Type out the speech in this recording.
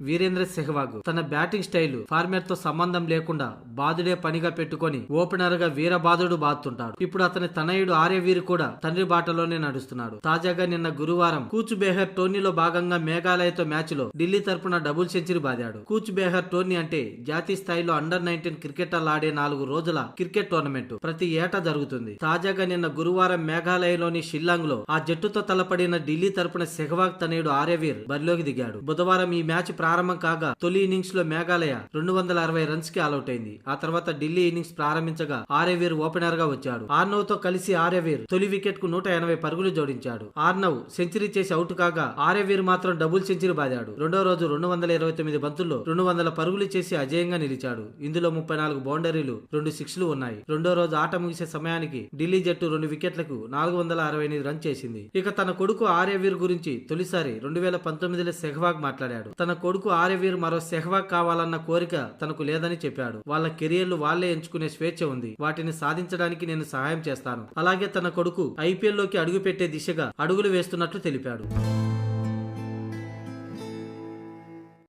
వీరేంద్ర సెహ్వాగ్ తన batting style ఫార్మేట్తో సంబంధం లేకుండా బాదుడే పనిగా పెట్టుకొని ఓపెనర్గా వీరబాదుడు బాదుతుంటాడు. ఇప్పుడు అతని తనయుడు ఆర్యవీర్ కూడా తండ్రి బాటలోనే నడుస్తున్నాడు. తాజాగా నిన్న గురువారం కూచ్ బేహర్ టోర్నీలో భాగంగా మేఘాలయతో మ్యాచ్లో ఢిల్లీ తరపున డబుల్ సెంచరీ బాదాడు. కూచ్ బేహర్ టోర్నీ అంటే జాతీయ స్థాయిలో అండర్ నైన్టీన్ క్రికెటర్లు ఆడే నాలుగు రోజుల క్రికెట్ టోర్నమెంట్ ప్రతి ఏటా జరుగుతుంది. తాజాగా నిన్న గురువారం మేఘాలయలోని షిల్లాంగ్లో ఆ జట్టుతో తలపడిన ఢిల్లీ తరపున సెహ్వాగ్ తనయుడు ఆర్యవీర్ బరిలోకి దిగాడు. బుధవారం ఈ మ్యాచ్ ప్రారంభం కాగా తొలి ఇన్నింగ్స్లో మేఘాలయ రెండు వందల అరవై రన్స్కి ఆల్అౌట్ అయింది. ఆ తర్వాత ఢిల్లీ ఇన్నింగ్స్ ప్రారంభించగా ఆర్యవీర్ ఓపెనర్గా వచ్చాడు. ఆర్నవ్తో కలిసి ఆర్యవీర్ తొలి వికెట్కు నూట ఎనభై పరుగులు జోడించాడు. ఆర్నవ్ సెంచరీ చేసి అవుట్ కాగా ఆర్యవీర్ మాత్రం డబుల్ సెంచరీ బాదాడు. రెండో రోజు రెండు వందల ఇరవై తొమ్మిది బంతుల్లో రెండు వందల పరుగులు చేసి అజేయంగా నిలిచాడు. ఇందులో ముప్పై నాలుగు బౌండరీలు రెండు సిక్స్లు ఉన్నాయి. రెండో రోజు ఆట ముగిసే సమయానికి ఢిల్లీ జట్టు రెండు వికెట్లకు నాలుగు వందల అరవై ఎనిమిది రన్ చేసింది. ఇక తన కొడుకు ఆర్యవీర్ గురించి తొలిసారి రెండు వేల పంతొమ్మిదిలో సెహ్వాగ్ మాట్లాడాడు. తన కొడుకు ఆర్యవీర్ మరో సెహ్వాగ్ కావాలన్న కోరిక తనకు లేదని చెప్పాడు. వాళ్ళ కెరియర్లు వాళ్ళే ఎంచుకునే స్వేచ్ఛ ఉంది. వాటిని సాధించడానికి నేను సహాయం చేస్తాను. అలాగే తన కొడుకు ఐపీఎల్లోకి అడుగు పెట్టే దిశగా అడుగులు వేస్తున్నట్లు తెలిపాడు.